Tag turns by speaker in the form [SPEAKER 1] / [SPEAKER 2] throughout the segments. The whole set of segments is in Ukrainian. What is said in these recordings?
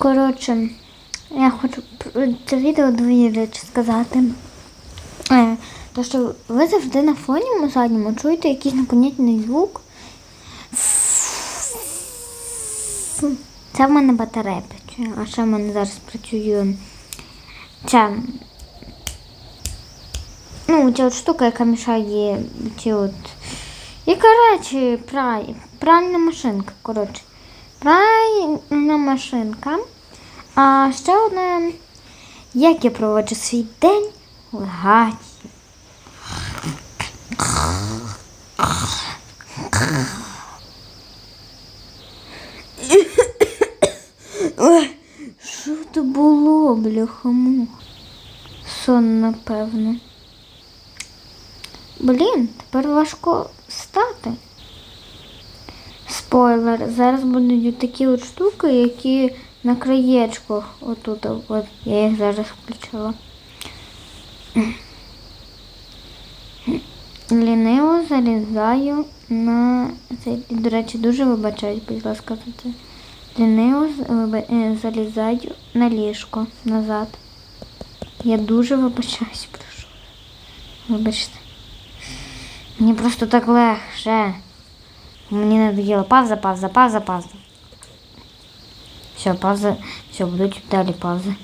[SPEAKER 1] Коротше, я хочу це відео дві речі сказати. Е, то, що ви завжди на фоні задньому чуєте якийсь непонятний звук. Це в мене батарея працює, а ще в мене зараз працює ця. Ну, ця от штука, яка мішає ці от. Яка речі, пральна машинка, коротше. Пральна машинка. А ще одне, як я проводжу свій день в гаті. Що то було, бляхому? Сон, напевно. Блін, тепер важко стати. Спойлер, зараз будуть такі от штуки, які на краєчку отут, от я їх зараз включила. Ліниво залізаю на цей. До речі, дуже вибачаюсь, будь ласка, за це. Ліниво е, залізаю на ліжко назад. Я дуже вибачаюсь, прошу. Вибачте. Мені просто так легше. Мені надоело. Пауза, пауза, пауза, пауза. Все, пауза. Все, будуть далі паузи.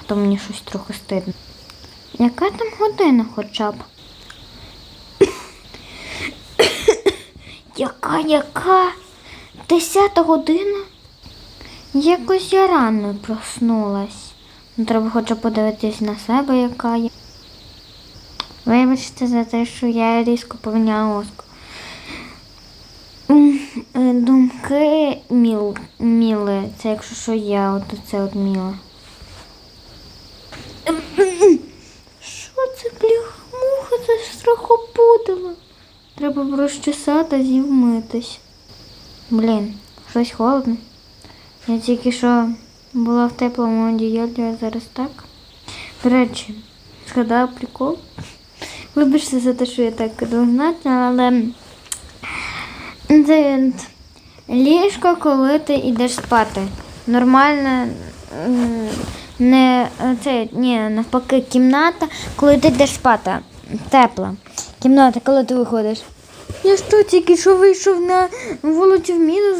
[SPEAKER 1] А то мені щось трохи стидно. Яка там година хоча б? яка, яка? Десята година? Якось я рано проснулась. Ну, треба хоча б подивитись на себе, яка я. Вибачте за те, що я різко поміняла оску. Е, Думки міл, міли. Це якщо що я, от це от міла. Що це бляхмуха, це страхопутила. Треба розчесати і вмитись. Блін, щось холодно. Я тільки що була в теплому одіялі, а зараз так. До речі, згадав прикол. Вибачте за те, що я так розгнатна, але це ліжко, коли ти йдеш спати. Нормально, не це, ні, навпаки, кімната, коли ти йдеш спати. Тепла. Кімната, коли ти виходиш. Я що тільки що вийшов на вулицю в мінус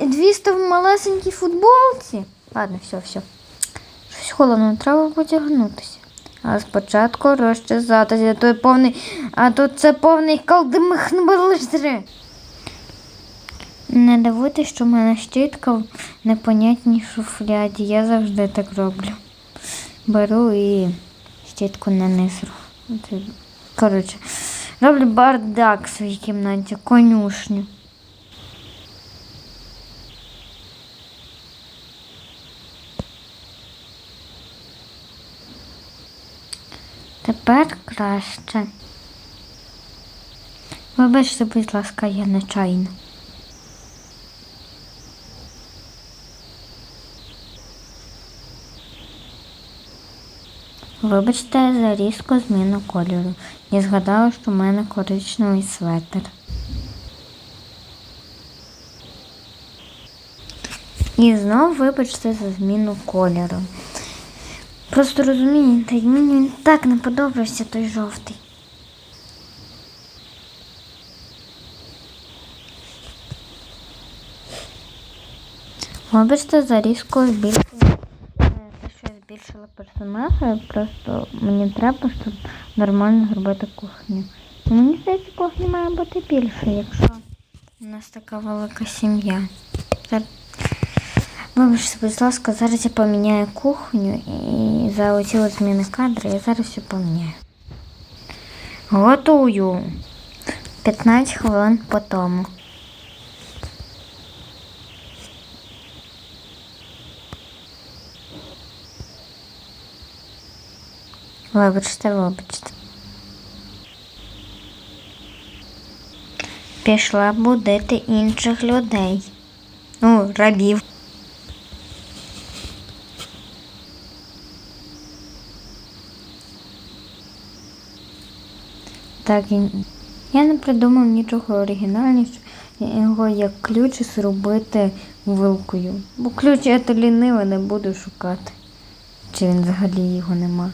[SPEAKER 1] 200 в малесенькій футболці. Ладно, все, все. Щось холодно, треба потягнутися. А спочатку розчесатися, а то повний, а то це повний калдимих Не дивуйтесь, що в мене щітка в непонятній шуфляді. Я завжди так роблю. Беру і щітку на низ. Коротше, роблю бардак в своїй кімнаті, конюшню. Тепер краще. Вибачте, будь ласка, я нечайно. Вибачте за різку зміну кольору. Я згадала, що в мене коричневий светр. І знов вибачте за зміну кольору. Просто розумієте, мені так не подобався той жовтий. Вибачте за різко збільшення. Збільшила персонажа, просто мені треба, щоб нормально зробити кухню. Мені здається, кухня має бути більше, якщо у нас така велика сім'я. Вибачте, будь ласка, зараз я поміняю кухню і за оці зміни кадри я зараз все поміняю. Готую. 15 хвилин по тому. Вибачте, вибачте. Пішла будити інших людей. Ну, рабів. Так, я не придумав нічого оригінальнішого, як ключ зробити вилкою. Бо ключ я то лінива не буду шукати. Чи він взагалі його нема.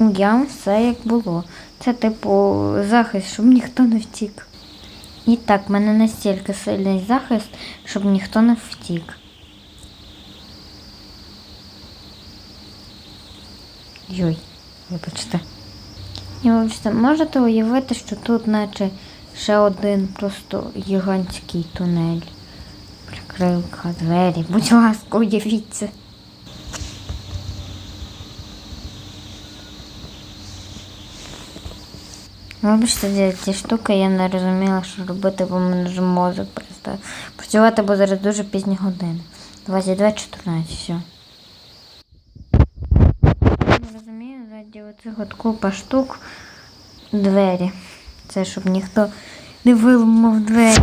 [SPEAKER 1] У ям все як було. Це типу захист, щоб ніхто не втік. І так, в мене настільки сильний захист, щоб ніхто не втік. Йой, вибачте. І вибачте, можете уявити, що тут наче ще один просто гігантський тунель. Прикрилка, двері. Будь ласка, уявіть Вибачте, за ці штуки я не розуміла, що робити, бо мене вже мозок перестав працювати, бо зараз дуже пізні години. 22.14, все. Не розумію, ззаді оцих от купа штук двері. Це щоб ніхто не виламав двері.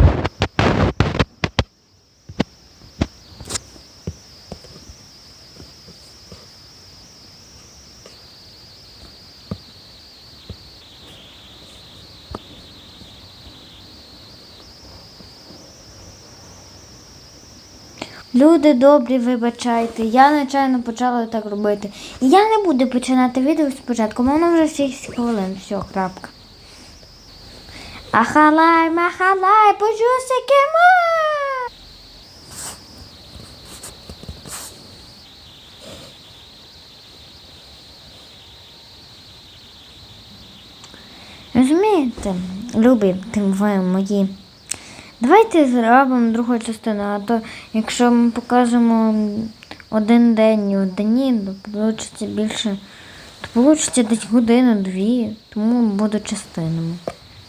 [SPEAKER 1] Люди добрі, вибачайте, я нечайно почала так робити. І я не буду починати відео спочатку, воно вже 6 хвилин, все, крапка. Ахалай, махалай, почусики ма. Розумієте, любі тим ви мої. Давайте зробимо другу частину, а то якщо ми покажемо один день і один то вийде більше, то вийде десь годину-дві, тому буду частинами.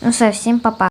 [SPEAKER 1] Ну все, всім па-па.